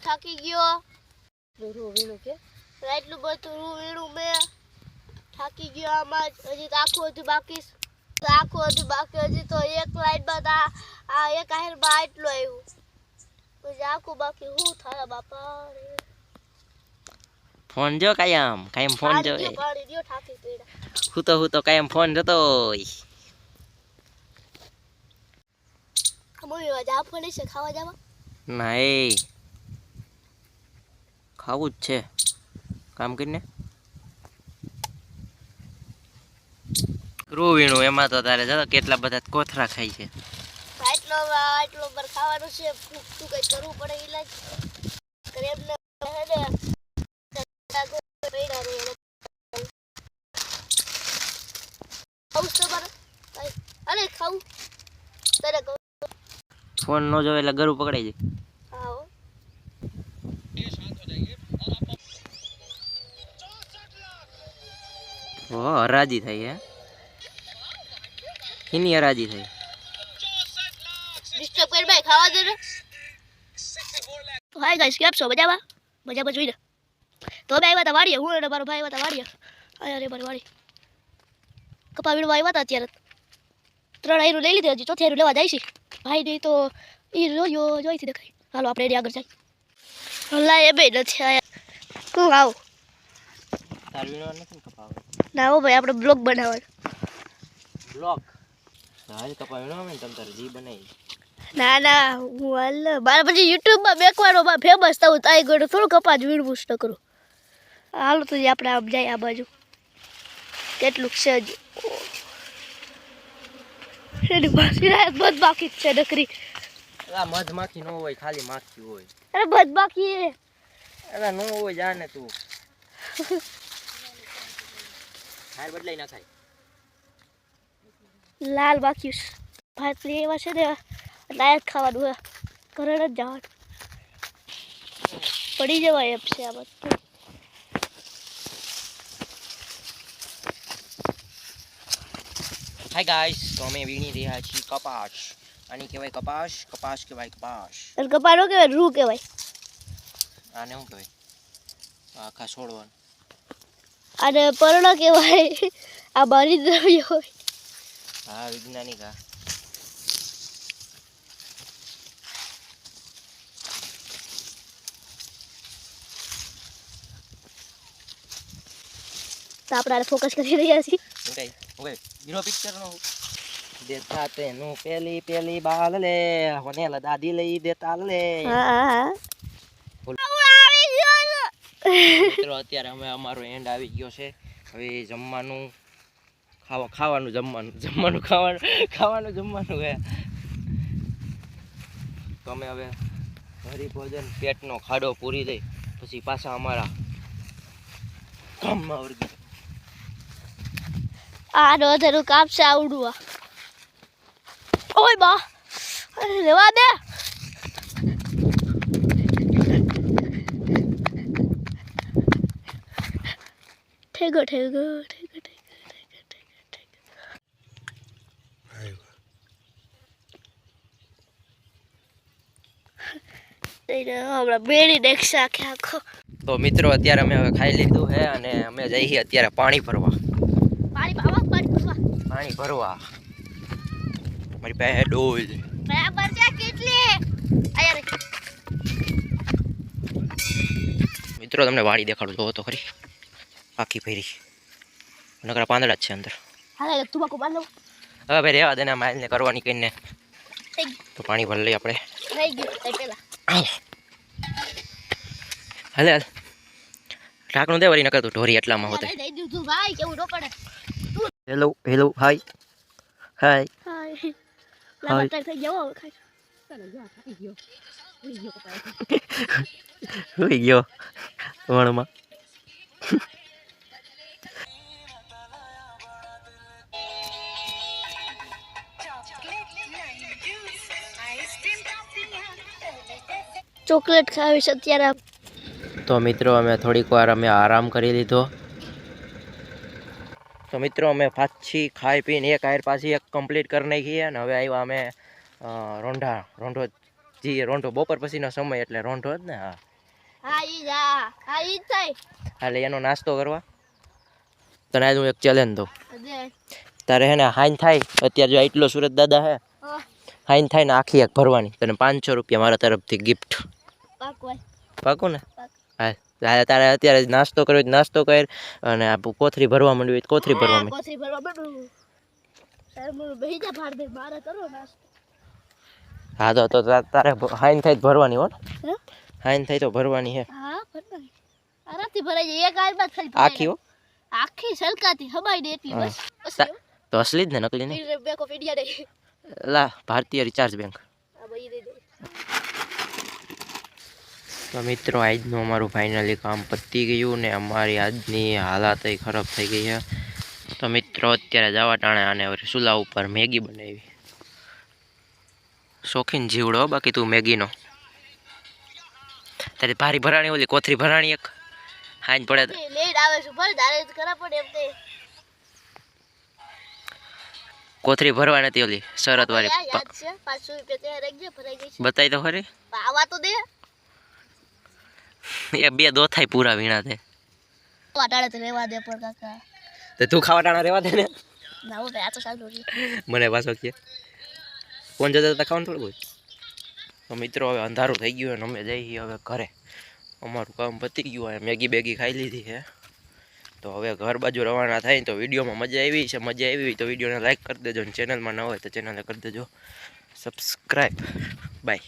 થાકી ગયો. રૂ વીણું કે? એટલું બધું રૂ વીણું મેં. થાકી ગયો આમાં હજી તો આખું હજુ બાકી આખું હજુ બાકી હજી તો એક લાઈટમાં તો આ એક આહેરમાં આટલું આવ્યું પછી આખું બાકી હું થાય બાપા ફોન જો કાયમ. કાયમ ફોન જો હું તો હું તો કાયમ ફોન જતો મમ્મી આ ફોન છે ખાવા જવા? ના ખાવું જ છે. કામ કરીને. રૂ વીણું એમાં તો તારે જતો કેટલા બધા કોથરા ખાય છે. આટલો આટલો પર ખાવાનું છે. શું કઈ કરવું પડે ઈલાજ? કરે એમને હે ને? પૈડા રે એને. ખાવું છે તમારે કાંઈ? અરે ખાવું. તારે ફોન નો જોવે એટલે ગરું પકડાઈ જાય. ઓ હરાજી થઈ હે? કેની હરાજી થઈ? ડિસ્ટર્બ કર ભાઈ ખાવા દે તો હાય ગાઈસ કેમ છો? મજામાં? મજામાં જોઈને તો બે આવ્યા હતા વાડીએ હું અને મારો ભાઈ આવ્યા હતા વાડીએ. આયા રે મારી વાડી. કપા વીણવા આવ્યા હતા અત્યારે. ત્રણ આયરું લઈ લીધી હજી ચોથી આયરું લેવા જાય છે. ભાઈ નહીં તો એ જોયો જોઈથી દેખાય. હાલો આપણે આગળ જાય હલા એ બે નથી આયા. તું આવ. તાર વીણવા નથી ને કપાવે? ના હો ભાઈ આપણે બ્લોગ બનાવવાનો. બ્લોક હાલ કપા વીણવા ને તમ તારે જી બનાવી. ના ના હું હાલ મારે પછી યુટ્યુબમાં બેકવાનો માં ફેમસ થવું તાઈ ગયો થોડું કપાસ વીણવું જ ન કરું. હાલો તો જી આપણે આમ જાય આ બાજુ. કેટલું છે જ એની પાછી રાત બધ બાકી છે નકરી. આ મધમાખી નો હોય ખાલી માખી હોય. અરે બધ બાકી અરે નો હોય જાને તું. હાર બદલાઈ નાખાય લાલ બાકી છે ભાત લઈ એવા છે ને લાયક ખાવાનું હે. ઘરે જ જવાનું. પડી જવાય એમ છે આ બધું. હાય ગાઈસ તો અમે વીણી રહ્યા છીએ કપાસ. આની કહેવાય કપાસ કપાસ કહેવાય કપાસ. કપાસ કહેવાય રૂ કહેવાય. આને શું કહેવાય? આખા છોડવાનું. અને પરણો કહેવાય. આ બારી દ્રવ્ય હોય. હા વૈજ્ઞાનિક તો આપણે ફોકસ કરી રહ્યા છીએ. ઓકે ઓકે હીરો પિક્ચર નો. દેતા તેનું પેલી પેલી બાલ લે હોને લા દાદી લઈ દેતા લે. હા હા મિત્રો અત્યારે અમે અમારો એન્ડ આવી ગયો છે. હવે જમવાનું, ખાવા, ખાવાનું જમવાનું જમવાનું ખાવાનું ખાવાનું જમવાનું હે. તો અમે હવે હરિભોજન પેટનો ખાડો પૂરી દઈ, પછી પાછા અમારા કામમાં વર્ગી આ નોંધેલું કાપશે આવડું ઓય બા, અરે રેવા દે. ઠેગો ઠેગો ઠેગો ઠેગો તો મિત્રો અત્યારે અમે હવે ખાઈ લીધું છે અને અમે જઈએ અત્યારે પાણી ભરવા. પાણી ભરવા પાણી ભરવા. મારી પાસે ડોલ બરાબર છે કેટલી? મિત્રો તમને વાડી દેખાડું જોવો તો ખરી. આખી ફેરી નકરા પાંદડા જ છે અંદર. તુબાકુ બાંધો હવે ભાઈ રહેવા દેને માઇલને કરવાની કહીને તો પાણી ભરી લઈએ આપણે. થઈ ગયું તે પેલા. હાલો. હાલે ઢાંકણું દે વળી નકર તું ઢોરી એટલામાં હોતે. Hello hello hi. હાય. હાય. ગયો વણમાં. ચોકલેટ ખાવી છે અત્યારે. તો મિત્રો અમે થોડીક વાર અમે આરામ કરી લીધો. તો મિત્રો અમે પાછી ખાઈ પીને એક આયર પાછી એક કમ્પ્લીટ કરી નાખીએ અને હવે આવ્યા અમે રોંઢા રોંઢો જી રોંઢો બપોર પછીનો સમય એટલે રોંઢો જ ને હા. એટલે એનો નાસ્તો કરવા. તને હું એક ચેલેન્જ દઉં. તારે હે ને હાઈન થાય અત્યારે જો એટલો સુરત દાદા હે હાઈન થાય ને આખી એક ભરવાની તને પાંચસો રૂપિયા મારા તરફથી ગિફ્ટ પાકું ને? હા તારે તારે અત્યારે નાસ્તો કર્યો હોય નાસ્તો કર અને આ કોથરી ભરવા માંડવી હોય કોથરી ભરવા હા, ભરવા તો તો તારે હાઈન થાય ભરવાની હો? હાઈન થાય તો ભરવાની હે. હા ભરવાની. આરામથી ભરાઈ જાય. એક આખી હો? આખી સલકાતી હબાઈ દે એટલી બસ. બસ તો અસલી જ ને નકલી નહીં ઈ ઓફ ઇન્ડિયા દે લા ભારતીય રિચાર્જ બેંક આ ભાઈ દે દે તો મિત્રો આજનું અમારું ફાઇનલી કામ પતી ગયું ને અમારી આજની હાલત ય ખરાબ થઈ ગઈ છે. તો મિત્રો અત્યારે જવા ટાણે આને હવે ચૂલા ઉપર મેગી બનાવી. શોખીન જીવડો હો બાકી તું મેગીનો. તારે ભારી ભરાણી ઓલી કોથરી ભરાણી એક. હાઈન પડે લેટ આવે છે ભર તારે ખરા પડે એમ તે. કોથરી ભરવા નથી ઓલી શરત વાળી. રૂપિયા રાખજે ભરાઈ ગઈ છે. બતાવી તો ખરી. આવા તો દે. એ બે દોથાઈ પૂરા વીણા તે વાટાડે તો રહેવા દે પણ કાકા. તો તું ખાવા ટાણા રહેવા દે ને? ના હું આ તો સારું છે મને પાછો કે. કોણ જતા હતા ખાવાનું થોડું હોય. તો મિત્રો હવે અંધારું થઈ ગયું અને અમે જઈએ હવે ઘરે. અમારું કામ પતી ગયું હોય મેગી બેગી ખાઈ લીધી છે. તો હવે ઘર બાજુ રવાના થાય તો વિડીયોમાં મજા આવી છે મજા આવી હોય તો વિડીયોને લાઈક કરી દેજો અને ચેનલમાં ન હોય તો ચેનલને કરી દેજો. Subscribe by